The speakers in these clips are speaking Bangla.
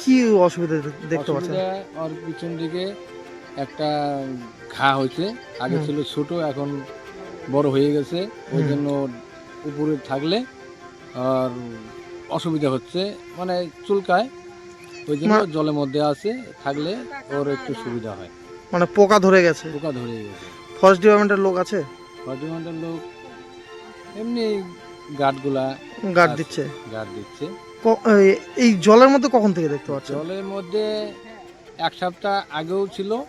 কি অসুবিধা দেখতে পাচ্ছেন? ওর পিছন দিকে একটা ঘা হয়েছে। আগে ছিল ছোট এখন বড় হয়ে গেছে। ওই জন্য উপরে থাকলে আর অসুবিধা হচ্ছে। মানে চুলকায়। ওই জন্য জলের মধ্যে আছে। থাকলে ওর একটু সুবিধা হয়। মানে পোকা ধরে গেছে? পোকা ধরে গেছে। ফরেস্ট ডিপার্টমেন্টের লোক আছে? হজমেন্টের লোক এমনি গার্ডগুলা গার্ড দিচ্ছে। গার্ড দিচ্ছে। এই- জলের মধ্যে কখন থেকে দেখতে পাচ্ছেন? জলের মধ্যে এক সপ্তাহ আগেও ছিল।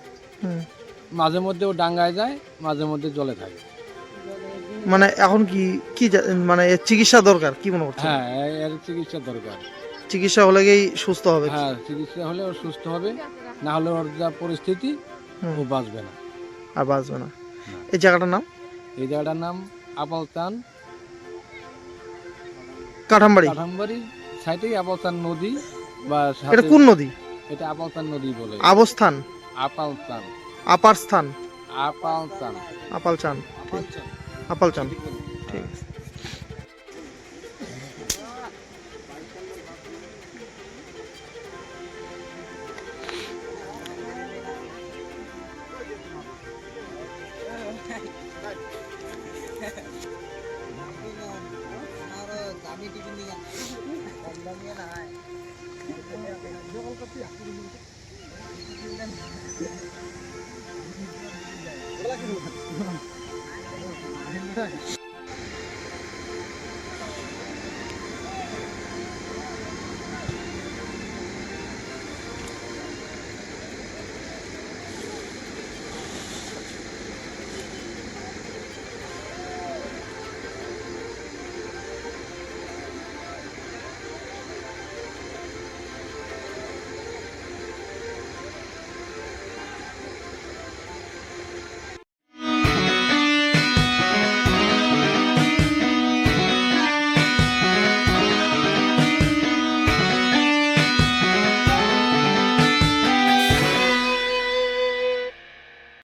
মাঝে মধ্যে ও ডাঙ্গায় যায় মাঝে মধ্যে জলে থাকে। মানে এখন কি কি মানে এর চিকিৎসা দরকার কি মনে করছেন? হ্যাঁ এর চিকিৎসা দরকার। চিকিৎসা হলে গিয়ে সুস্থ হবে। হ্যাঁ চিকিৎসা হলে ও সুস্থ হবে না হলে ওর যা পরিস্থিতি ও বাঁচবে না। আর বাঁচবে না। এই জায়গাটার নাম? এই জায়গাটার নাম আপালতান। কাঠামবাড়ি। কাঠামবাড়ি সাইডেই আপালতান নদী বা এটা কোন নদী? এটা আপালতান নদী বলে। অবস্থান আপালচান। আপার স্থান আপালচান। আপালচান ঠিক। আপালচান। ঠিক আমি টিফিন দিলাম কম দামিয়ে না